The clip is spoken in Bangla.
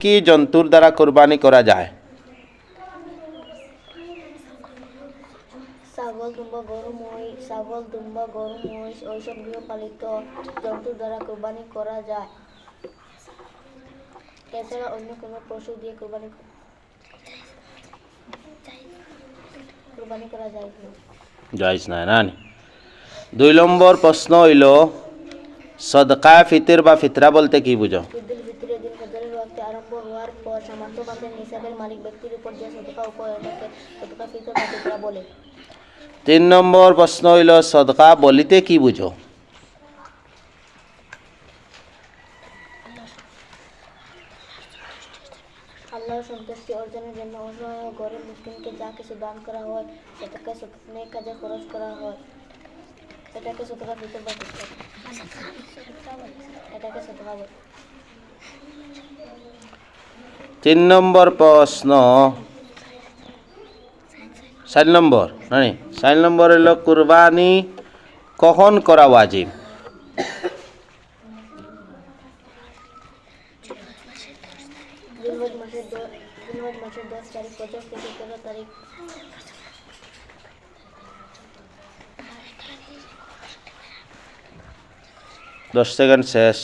কি জন্তুর দ্বারা কোরবানি করা যায়? ছাগল দুম্বা গরু মহিষ ছাগল দুম্বা গরু মহিষ ওইসব গৃহপালিত জন্তুর দ্বারা কোরবানি করা যায়। এছাড়া অন্য কোনো পশু দিয়ে কোরবানি কোরবানি করা যায় না দুই নম্বর প্রশ্ন হইল সদকা ফিতর বা ফিতরা বলতে কি বুঝো? ওয়াক্তে হওয়ার পর সামর্থ্যবাদের নিসাবের মালিক ব্যক্তির উপর যে সদকা এটাকে সদকা ফিতর বা বলে। তিন নম্বর প্রশ্ন হইল সদকা বলিতে কি বুঝো? আল্লাহর সন্তুষ্টি অর্জনের জন্য অসহায় গরিব মুসলিমকে যা কিছু দান করা হয় সেটাকে নেক কাজে খরচ করা হয়। এটাকে শতকা ফিতর বা এটাকে শতকা বলে। তিন নম্বর প্রশ্ন। চার নম্বর, নানি? চার নম্বর হইল কুরবানি কখন করা ওয়াজিব? দশ সেকেন্ড শেষ।